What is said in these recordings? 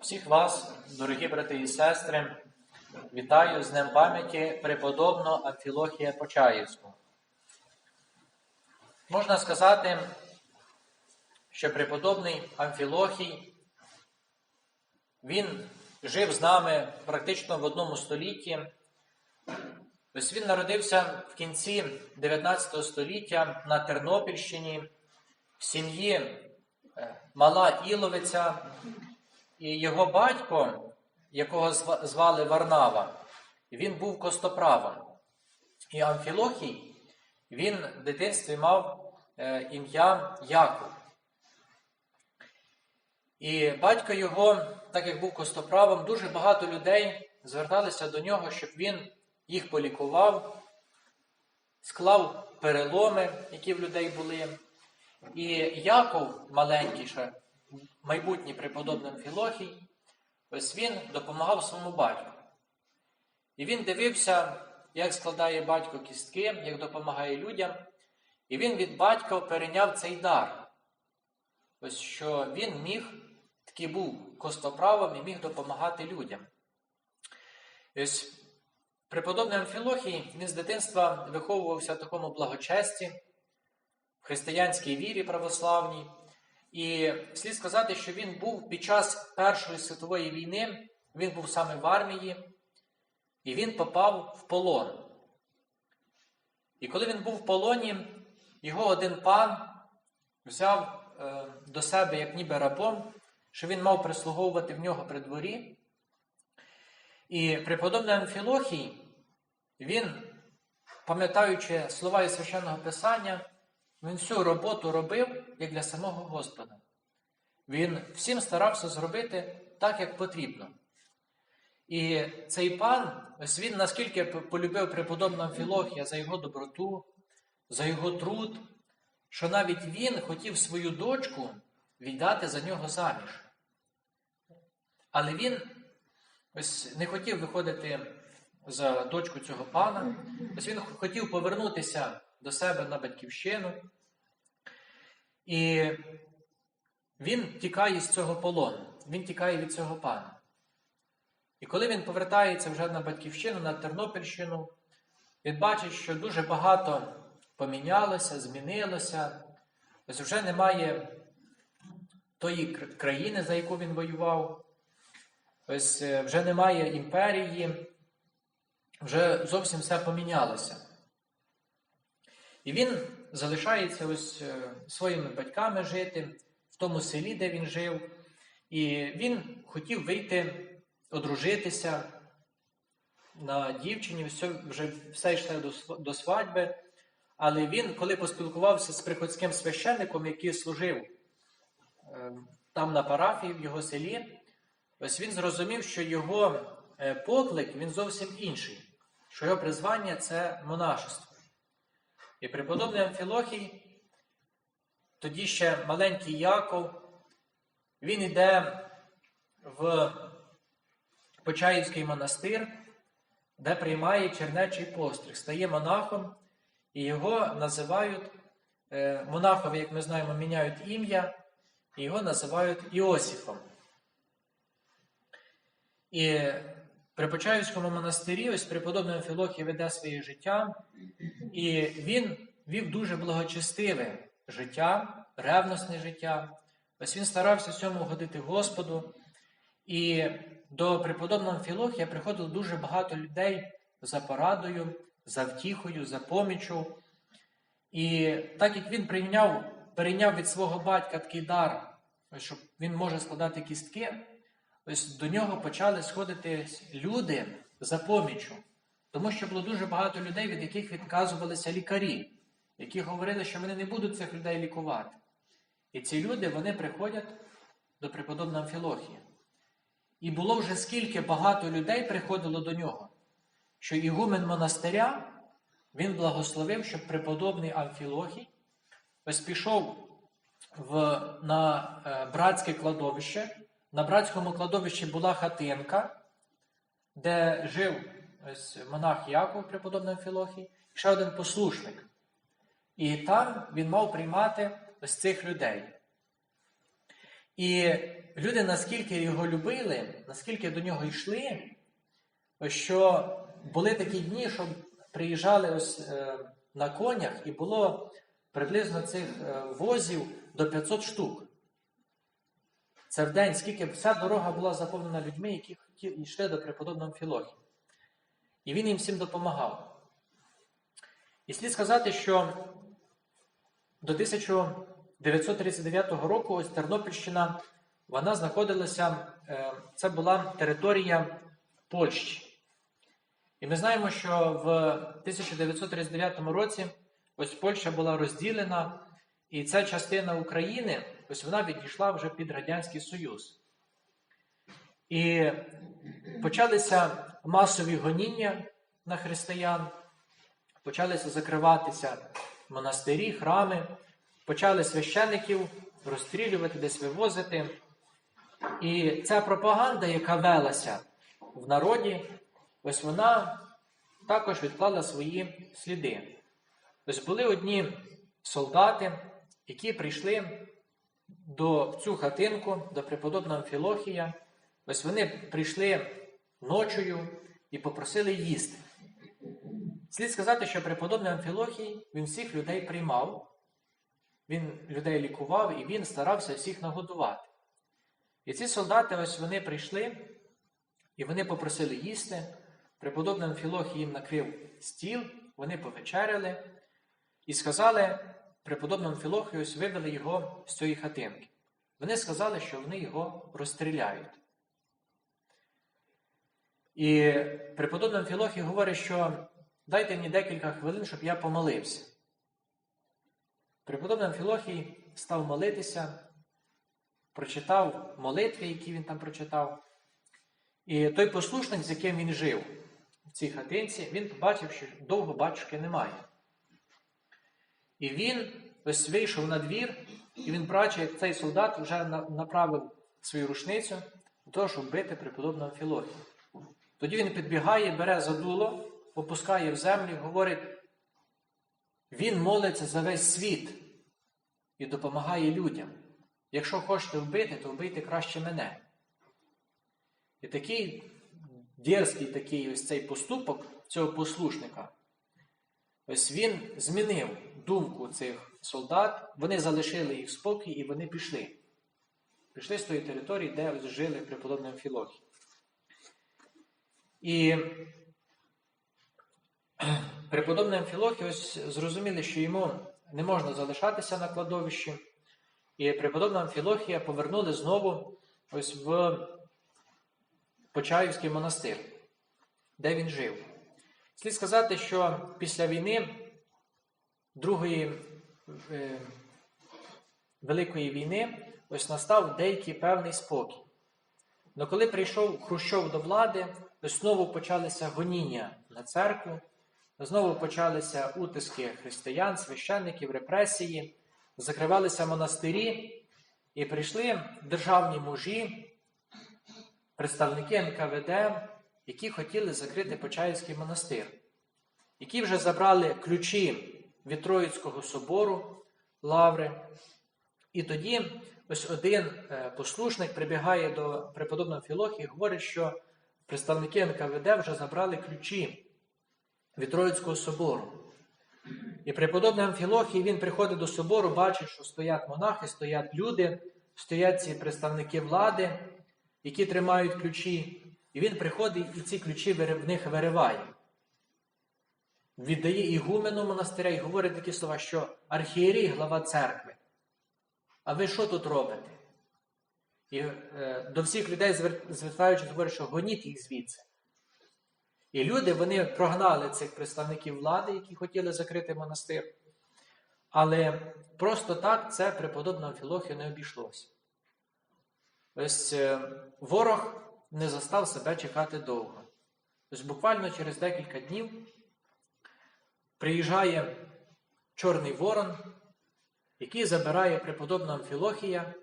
Всіх вас, дорогі брати і сестри, вітаю з Днем пам'яті преподобного Амфілохія Почаївського. Можна сказати, що преподобний Амфілохій, він жив з нами практично в одному столітті. Ось він народився в кінці 19 століття на Тернопільщині в сім'ї е, Мала Іловиця, і його батько, якого звали Варнава, він був костоправом. І Амфілохій, він в дитинстві мав е, ім'я Яков. І батько його, так як був костоправом, дуже багато людей зверталися до нього, щоб він їх полікував, склав переломи, які в людей були. І Яков, маленький майбутній преподобний Філохій, ось він допомагав своєму батьку. І він дивився, як складає батько кістки, як допомагає людям. І він від батька перейняв цей дар. Ось що він міг, такий був костоправом і міг допомагати людям. І ось Преподобний Амфілохій, він з дитинства виховувався в такому благочесті, в християнській вірі православній. І слід сказати, що він був під час Першої світової війни, він був саме в армії, і він попав в полон. І коли він був в полоні, його один пан взяв е, до себе як ніби рабом, що він мав прислуговувати в нього при дворі. І преподобний Амфілохій, він, пам'ятаючи слова із священного Писання, він всю роботу робив як для самого Господа. Він всім старався зробити так, як потрібно. І цей пан, ось він наскільки полюбив преподобного Амфілохія за його доброту, за його труд, що навіть він хотів свою дочку віддати за нього заміж. Але він ось не хотів виходити за дочку цього пана. Ось він хотів повернутися до себе на батьківщину. І він тікає з цього полону, він тікає від цього пана. І коли він повертається вже на батьківщину, на Тернопільщину, він бачить, що дуже багато помінялося, змінилося. Ось вже немає тої країни, за яку він воював. Ось е, вже немає імперії, вже зовсім все помінялося. І він залишається ось е, своїми батьками жити в тому селі, де він жив. І він хотів вийти, одружитися на дівчині, все, вже все йшло до, до свадьби. Але він, коли поспілкувався з приходським священником, який служив е, там на парафії в його селі, Ось він зрозумів, що його е, поклик він зовсім інший, що його призвання це монашество. І преподобний Амфілохій, тоді ще маленький Яков, він йде в Почаївський монастир, де приймає чернечий постриг, стає монахом, і його називають, е, монахові, як ми знаємо, міняють ім'я, і його називають Іосифом. І при Почаївському монастирі ось преподобний Амфілохій веде своє життя, і він вів дуже благочестиве життя, ревностне життя. Ось він старався цьому годити Господу. І до преподобного Амфілохія приходило дуже багато людей за порадою, за втіхою, за помічю. І так як він прийняв, перейняв від свого батька такий дар, що він може складати кістки. Ось до нього почали сходити люди за помічю, тому що було дуже багато людей, від яких відказувалися лікарі, які говорили, що вони не будуть цих людей лікувати. І ці люди вони приходять до преподобного Амфілохія. І було вже скільки багато людей приходило до нього, що ігумен монастиря він благословив, щоб преподобний Амфілохій ось пішов в, на е, братське кладовище. На братському кладовищі була хатинка, де жив ось монах Яков, преподобний Філохій, ще один послушник. І там він мав приймати ось цих людей. І люди наскільки його любили, наскільки до нього йшли, що були такі дні, що приїжджали ось е, на конях, і було приблизно цих е, возів до 500 штук. Це в день, скільки вся дорога була заповнена людьми, які йшли до преподобного Філохі. І він їм всім допомагав. І слід сказати, що до 1939 року ось Тернопільщина вона знаходилася, е, це була територія Польщі. І ми знаємо, що в 1939 році ось Польща була розділена, і ця частина України, ось вона відійшла вже під Радянський Союз. І почалися масові гоніння на християн, почалися закриватися монастирі, храми, почали священиків розстрілювати, десь вивозити. І ця пропаганда, яка велася в народі, ось вона також відклала свої сліди. Ось були одні солдати, які прийшли до в цю хатинку, до преподобного Амфілохія. Ось вони прийшли ночою і попросили їсти. Слід сказати, що преподобний Амфілохій він всіх людей приймав, він людей лікував і він старався всіх нагодувати. І ці солдати, ось вони прийшли, і вони попросили їсти. Преподобний Амфілохій їм накрив стіл, вони повечеряли і сказали преподобному Амфілохію, вивели його з цієї хатинки. Вони сказали, що вони його розстріляють. І преподобний Амфілохій говорить, що дайте мені декілька хвилин, щоб я помолився. Преподобний Амфілохій став молитися, прочитав молитви, які він там прочитав. І той послушник, з яким він жив в цій хатинці, він побачив, що довго батюшки немає. І він ось вийшов на двір, і він бачить, як цей солдат вже направив свою рушницю для того, щоб бити преподобного Філохія. Тоді він підбігає, бере за дуло, опускає в землю говорить: він молиться за весь світ і допомагає людям. Якщо хочете вбити, то вбийте краще мене. І такий дерзкий такий ось цей поступок цього послушника, ось він змінив думку цих солдат, вони залишили їх спокій і вони пішли. Пішли з тої території, де жили преподобним Філохі. І преподобний Амфілохій ось зрозуміли, що йому не можна залишатися на кладовищі. І преподобного Амфілохія повернули знову ось в Почаївський монастир, де він жив. Слід сказати, що після війни, Другої е, Великої війни, ось настав деякий певний спокій. Але коли прийшов Хрущов до влади, ось знову почалися гоніння на церкву, знову почалися утиски християн, священників, репресії, закривалися монастирі, і прийшли державні мужі, представники НКВД, які хотіли закрити Почаївський монастир, які вже забрали ключі від Троїцького собору Лаври. І тоді ось один е, послушник прибігає до преподобного Філохії і говорить, що представники НКВД вже забрали ключі від Троїцького собору. І преподобний Амфілохій, він приходить до собору, бачить, що стоять монахи, стоять люди, стоять ці представники влади, які тримають ключі. І він приходить і ці ключі в них вириває. Віддає ігумену монастиря і говорить такі слова, що архієрій глава церкви. А ви що тут робите? І е, до всіх людей звер- звертаючись, говорить, що гоніть їх звідси. І люди вони прогнали цих представників влади, які хотіли закрити монастир. Але просто так це преподобного Філохію не обійшлося. Ось е, ворог не застав себе чекати довго. Ось буквально через декілька днів приїжджає Чорний Ворон, який забирає преподобного Амфілохія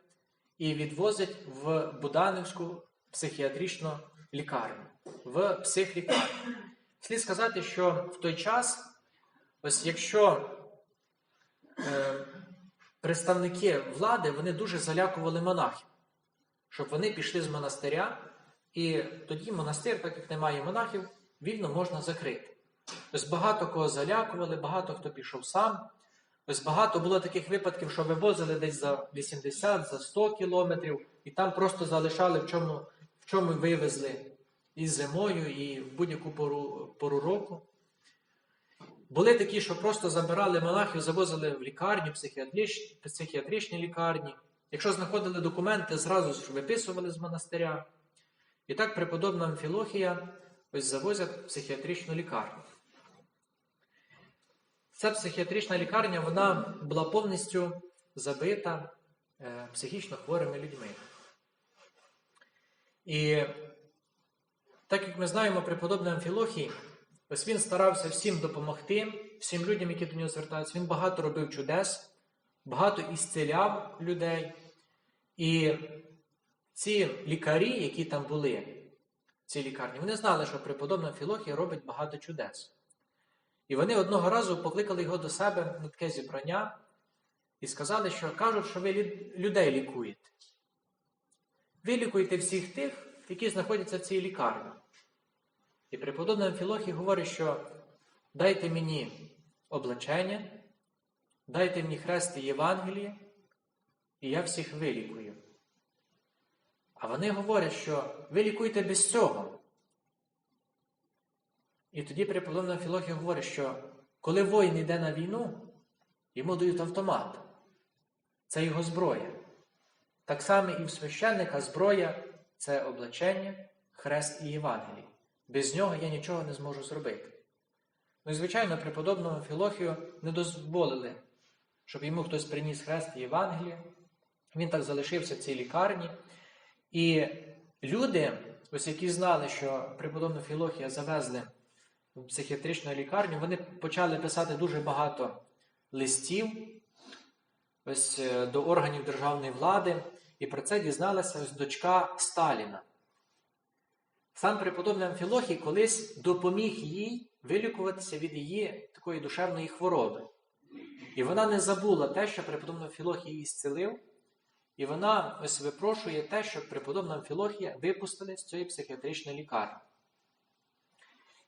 і відвозить в Буданівську психіатричну лікарню, в психлікарню. Слід сказати, що в той час, ось якщо е, представники влади вони дуже залякували монахів. щоб вони пішли з монастиря, і тоді монастир, так як немає монахів, вільно можна закрити. Ось багато кого залякували, багато хто пішов сам. Ось багато було таких випадків, що вивозили десь за 80, за 100 кілометрів, і там просто залишали, в чому, в чому вивезли і зимою, і в будь-яку пору, пору року. Були такі, що просто забирали монахів, завозили в лікарні, психіатричні, психіатричні лікарні. Якщо знаходили документи, зразу ж виписували з монастиря. І так преподобна Амфілохія ось завозять в психіатричну лікарню. Ця психіатрична лікарня вона була повністю забита е, психічно хворими людьми. І так як ми знаємо, преподобний Амфілохій, ось він старався всім допомогти, всім людям, які до нього звертаються. Він багато робив чудес, багато ісцеляв людей. І ці лікарі, які там були, в цій лікарні, вони знали, що преподобна Амфілохія робить багато чудес. І вони одного разу покликали його до себе на таке зібрання і сказали, що кажуть, що ви людей лікуєте. Ви лікуєте всіх тих, які знаходяться в цій лікарні. І преподобний Амфілохій говорить, що дайте мені облачення, дайте мені хрест і Євангеліє, і я всіх вилікую. А вони говорять, що ви лікуєте без цього. І тоді преподобний Амфілохій говорить, що коли воїн йде на війну, йому дають автомат. Це його зброя. Так само і в священника зброя це облачення, хрест і Євангелій. Без нього я нічого не зможу зробити. Ну і, звичайно, преподобному Філохію не дозволили, щоб йому хтось приніс хрест і Євангеліє. Він так залишився в цій лікарні. І люди, ось які знали, що преподобну Філохія завезли в психіатричну лікарню, вони почали писати дуже багато листів ось, е, до органів державної влади, і про це дізналася ось дочка Сталіна. Сам преподобний Амфілохій колись допоміг їй вилікуватися від її такої душевної хвороби. І вона не забула те, що преподобний Амфілохій її зцілив, і вона ось випрошує те, щоб преподобна Амфілохія випустили з цієї психіатричної лікарні.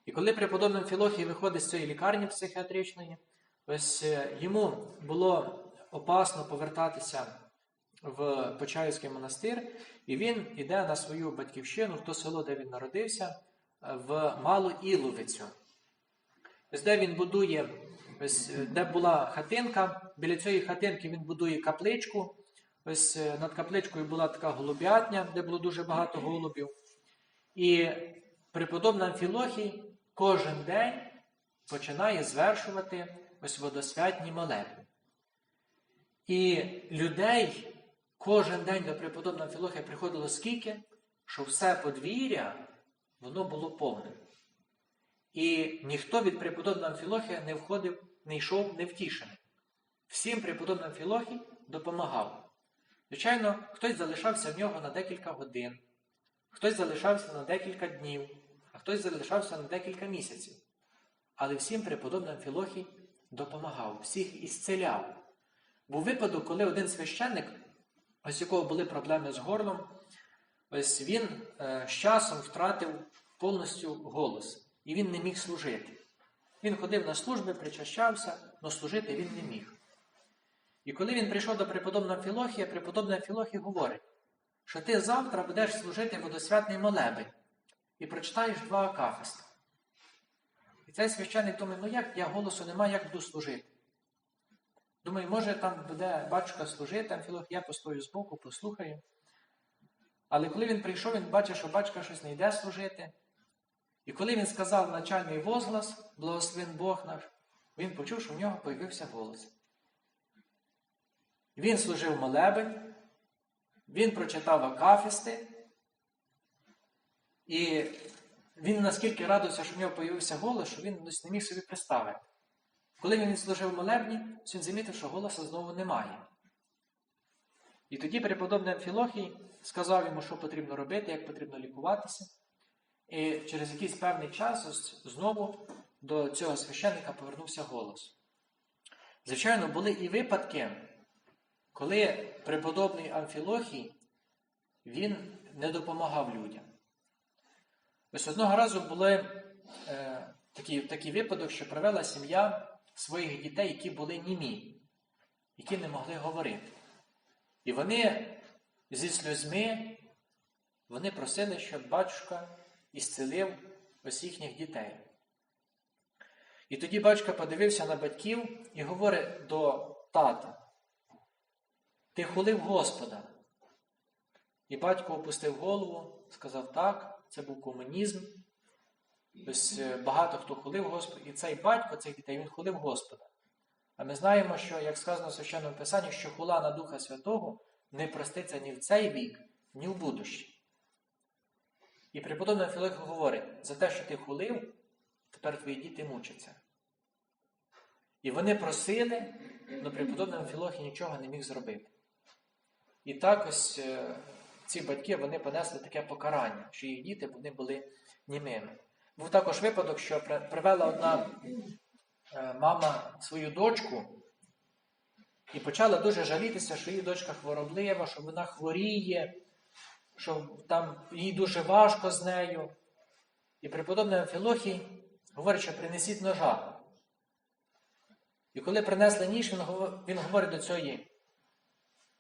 І коли преподобний Амфілохій виходить з цієї лікарні психіатричної, ось е, йому було опасно повертатися в Почаївський монастир, і він йде на свою батьківщину, в то село, де він народився, в Малу Іловицю. Ось де він будує, ось де була хатинка, біля цієї хатинки він будує капличку. Ось над капличкою була така голуб'ятня, де було дуже багато голубів. І преподобна Амфілохій кожен день починає звершувати ось водосвятні молитви. І людей кожен день до преподобного Філохія приходило скільки, що все подвір'я воно було повним. І ніхто від преподобного Філохія не входив, не йшов невтішений. Всім преподобним Філохій допомагав. Звичайно, хтось залишався в нього на декілька годин, хтось залишався на декілька днів, а хтось залишався на декілька місяців. Але всім преподобним Філохій допомагав, всіх ісцеляв. Був випадок, коли один священник, ось якого були проблеми з горлом, ось він е, з часом втратив повністю голос, і він не міг служити. Він ходив на служби, причащався, але служити він не міг. І коли він прийшов до преподобного Філохія, преподобний Філохій говорить, що ти завтра будеш служити водосвятний молебень і прочитаєш два акафиста. І цей священник думає, ну як я голосу немає, як буду служити. Думаю, може там буде батюшка служити, Амфілох, я постою збоку, послухаю. Але коли він прийшов, він бачив, що батюшка щось не йде служити. І коли він сказав начальний возглас, благословен Бог наш, він почув, що в нього появився голос. Він служив молебень, він прочитав акафісти, і він наскільки радився, що в нього появився голос, що він не міг собі представити. Коли він служив молебні, він замітив, що голоса знову немає. І тоді преподобний Амфілохій сказав йому, що потрібно робити, як потрібно лікуватися. І через якийсь певний час знову до цього священника повернувся голос. Звичайно, були і випадки, коли преподобний Амфілохій він не допомагав людям. Ось одного разу були е, такий, такий випадок, що привела сім'я своїх дітей, які були німі, які не могли говорити. І вони зі сльозьми вони просили, щоб батюшка ісцелив ось їхніх дітей. І тоді батько подивився на батьків і говорить до тата: Ти хулив Господа. І батько опустив голову, сказав так, це був комунізм. Е, багато хто хулив Господа, і цей батько цих дітей він хулив Господа. А ми знаємо, що, як сказано в священному Писанні, що хула на Духа Святого не проститься ні в цей вік, ні в будущий. І преподобний Філих говорить, за те, що ти хулив, тепер твої діти мучаться. І вони просили, але преподобний Філохі нічого не міг зробити. І так ось е, ці батьки вони понесли таке покарання, що їх діти вони були німими. Був також випадок, що привела одна е, мама свою дочку і почала дуже жалітися, що її дочка хвороблива, що вона хворіє, що там їй дуже важко з нею. І преподобний Амфілохій говорить, що принесіть ножа. І коли принесли ніж, він говорить до цієї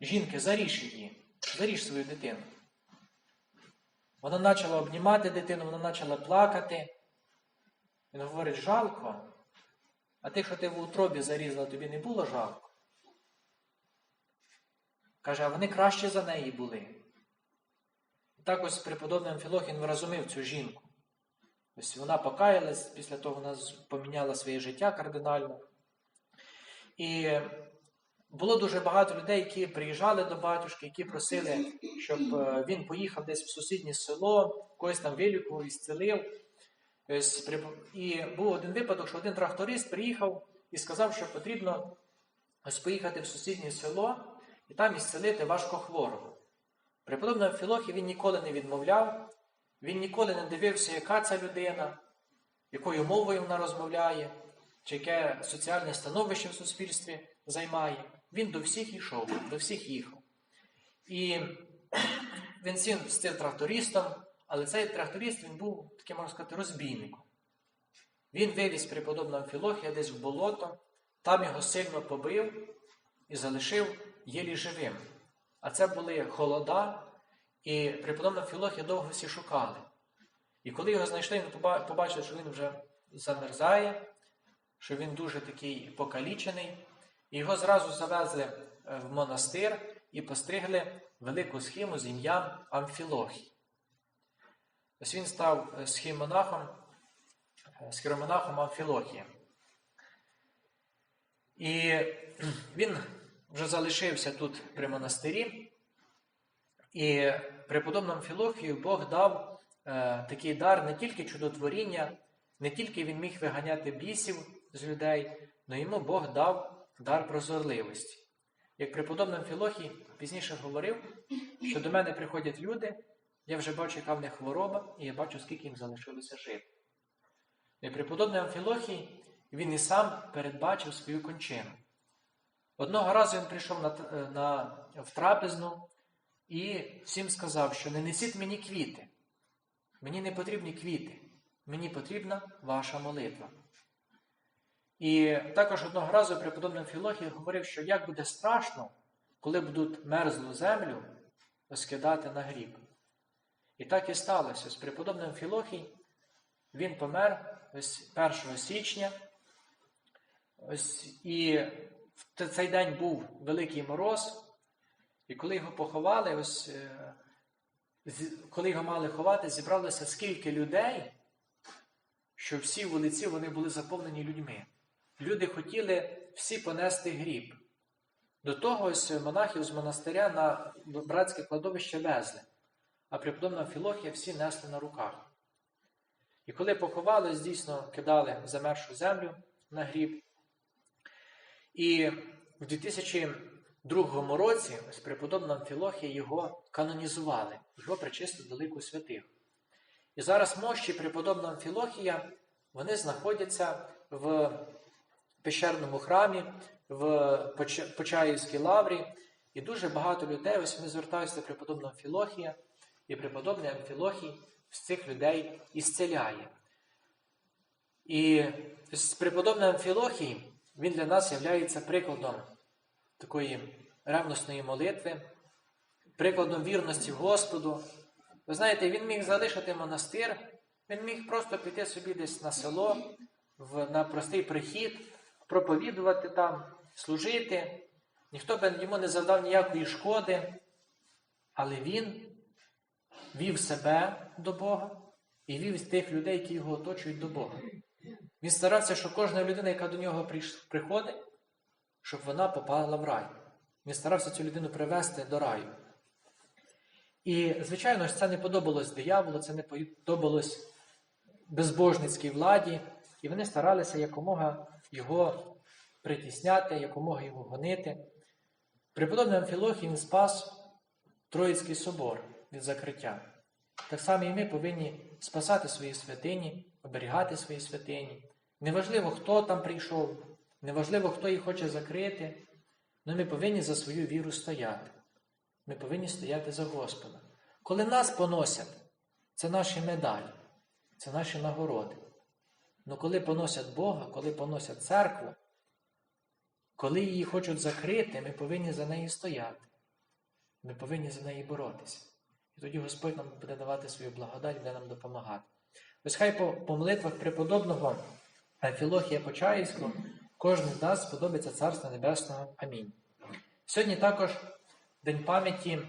жінки, заріж її, заріж свою дитину. Вона почала обнімати дитину, вона почала плакати. Він говорить, жалко. А ти, що ти в утробі зарізала, тобі не було жалко. Каже, а вони краще за неї були. Так ось преподобний Амфілохін розумів цю жінку. Ось вона покаялась, після того вона поміняла своє життя кардинально. І було дуже багато людей, які приїжджали до батюшки, які просили, щоб е, він поїхав десь в сусіднє село, когось там вилікував і зцілив. І був один випадок, що один тракторист приїхав і сказав, що потрібно ось поїхати в сусіднє село і там ісцелити важкохворого. Преподобний Філохі він ніколи не відмовляв, він ніколи не дивився, яка ця людина, якою мовою вона розмовляє, чи яке соціальне становище в суспільстві займає. Він до всіх йшов, до всіх їхав. І він з цим трактористом, але цей тракторист він був таким, можна сказати, розбійником. Він вивіз преподобного Філохія десь в болото, там його сильно побив і залишив єлі живим. А це були холода, і преподобного Філохія довго всі шукали. І коли його знайшли, він побачив, що він вже замерзає, що він дуже такий покалічений. Його зразу завезли е, в монастир і постригли велику схему з ім'ям Амфілохій. Ось він став е, схімонахом, е, схіромонахом Амфілохієм. І він вже залишився тут при монастирі, і преподобному Філохію Бог дав е, такий дар не тільки чудотворіння, не тільки він міг виганяти бісів з людей, але йому Бог дав дар прозорливості. Як преподобний Філохій пізніше говорив, що до мене приходять люди, я вже бачу, яка в них хвороба, і я бачу, скільки їм залишилося жити. І преподобний Амфілохій, він і сам передбачив свою кончину. Одного разу він прийшов на, на, в трапезну і всім сказав, що не несіть мені квіти. Мені не потрібні квіти, мені потрібна ваша молитва. І також одного разу преподобний Філохій говорив, що як буде страшно, коли будуть мерзлу землю скидати на гріб. І так і сталося. З преподобним Філохій він помер ось 1 січня. Ось, І в цей день був великий мороз. І коли його поховали, ось, е, коли його мали ховати, зібралося скільки людей, що всі вулиці вони були заповнені людьми люди хотіли всі понести гріб. До того ось монахів з монастиря на братське кладовище везли, а преподобного Філохія всі несли на руках. І коли поховали, дійсно кидали замершу землю на гріб. І в 2002 році ось преподобного Філохія його канонізували, його причистили до лику святих. І зараз мощі преподобного Філохія вони знаходяться в пещерному храмі в Почаївській лаврі. І дуже багато людей, ось вони звертаються до преподобного Філохія, і преподобний Амфілохій з цих людей ісцеляє. І з преподобним Амфілохій, він для нас є прикладом такої ревностної молитви, прикладом вірності Господу. Ви знаєте, він міг залишити монастир, він міг просто піти собі десь на село, в, на простий прихід, проповідувати там, служити. Ніхто би йому не завдав ніякої шкоди, але він вів себе до Бога і вів тих людей, які його оточують до Бога. Він старався, щоб кожна людина, яка до нього приходить, щоб вона попала в рай. Він старався цю людину привести до раю. І, звичайно це не подобалось дияволу, це не подобалось безбожницькій владі, і вони старалися якомога його притісняти, якомога його гонити. Преподобний Амфілохій він спас Троїцький собор від закриття. Так само і ми повинні спасати свої святині, оберігати свої святині. Неважливо, хто там прийшов, неважливо, хто їх хоче закрити, але ми повинні за свою віру стояти. Ми повинні стояти за Господа. Коли нас поносять, це наші медалі, це наші нагороди. Але коли поносять Бога, коли поносять церкву, коли її хочуть закрити, ми повинні за неї стояти. Ми повинні за неї боротися. І тоді Господь нам буде давати свою благодать, буде нам допомагати. Ось хай по, по молитвах преподобного Філохія Почаївського кожен з нас сподобається Царства Небесного. Амінь. Сьогодні також День пам'яті